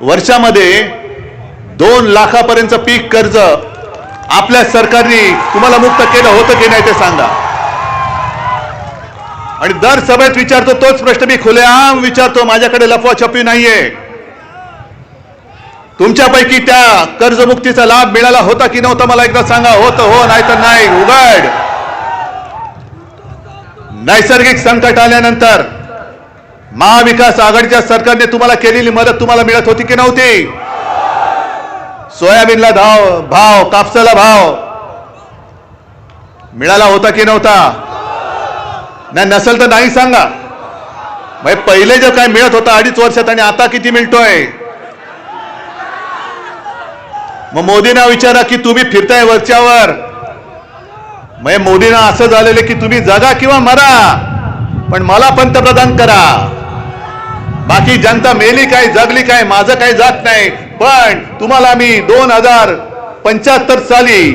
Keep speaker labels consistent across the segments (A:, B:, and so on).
A: वर्षामध्ये दोन लाखापर्यंत पीक कर्ज आपल्या सरकारने तुम्हाला मुक्त केलं होतं की नाही ते सांगा. आणि दर सभेत विचारतो तोच प्रश्न मी खुलेआम विचारतो माझ्याकडे लफवा छपी नाहीये. तुमच्यापैकी त्या कर्जमुक्तीचा लाभ मिळाला होता की नव्हता मला एकदा सांगा. होतं हो नाही तर नाही. उघड. नैसर्गिक संकट आल्यानंतर महाविकास आघाडीच्या सरकारने तुम्हाला केलेली मदत तुम्हाला मिळत होती की नव्हती? सोयाबीनला धाव भाव कापसाला भाव. मिळाला होता की नव्हता? नाही नसेल तर नाही सांगा. म्हणजे पहिले जे काय मिळत होता अडीच वर्षात आणि आता किती मिळतोय? मग मोदींना विचारा की तुम्ही फिरताय वरच्यावर. म्हणजे मोदींना असं झालेलं की तुम्ही जगा किंवा मरा. पण मला पंतप्रधान करा. बाकी जनता मेली काय जगली काय माझं काही जात नाही. पण तुम्हाला मी दोन हजार पंच्याहत्तर साली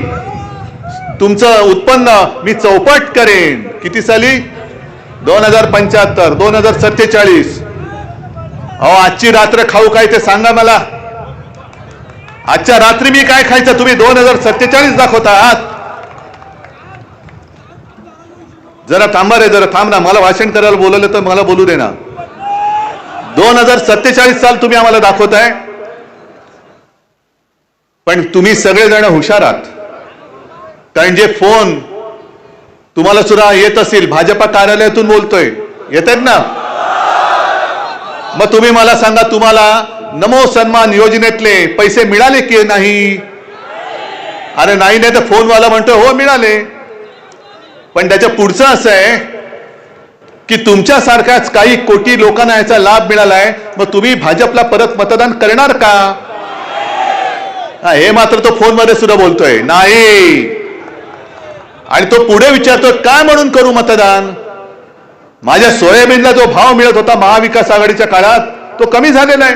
A: तुमचं उत्पन्न मी चौपट करेन. किती साली? दोन हजार पंच्याहत्तर दोन हजार सत्तेचाळीस. अहो आजची रात्र खाऊ काय ते सांगा मला. आजच्या रात्री मी काय खायचं तुम्ही दोन हजार सत्तेचाळीस दाखवता आहात जरा थांबा रे जरा थांब ना. मला भाषण करायला बोलवलं तर मला बोलू दे ना. दोन हजार सत्तेचाळीस साल तुम्ही आम्हाला दाखवताय. पण तुम्ही सगळेजण हुशार आहात. कारण जे फोन तुम्हाला सुद्धा येत असतील भाजपा कार्यालयातून बोलतोय. येत आहेत ना? मग तुम्ही मला सांगा तुम्हाला नमो सन्मान योजनेतले पैसे मिळाले की नाही? अरे नाही नाही तर फोनवाला म्हणतो हो मिळाले. पण त्याच्या पुढचं असं आहे की तुमच्यासारख्याच काही कोटी लोकांना याचा लाभ मिळालाय मग तुम्ही भाजपला परत मतदान करणार का? हे मात्र तो फोनमध्ये सुद्धा बोलतोय. नाही. आणि तो पुढे विचारतोय काय म्हणून करू मतदान? माझ्या सोयाबीनला जो भाव मिळत होता महाविकास आघाडीच्या काळात तो कमी झालेला आहे.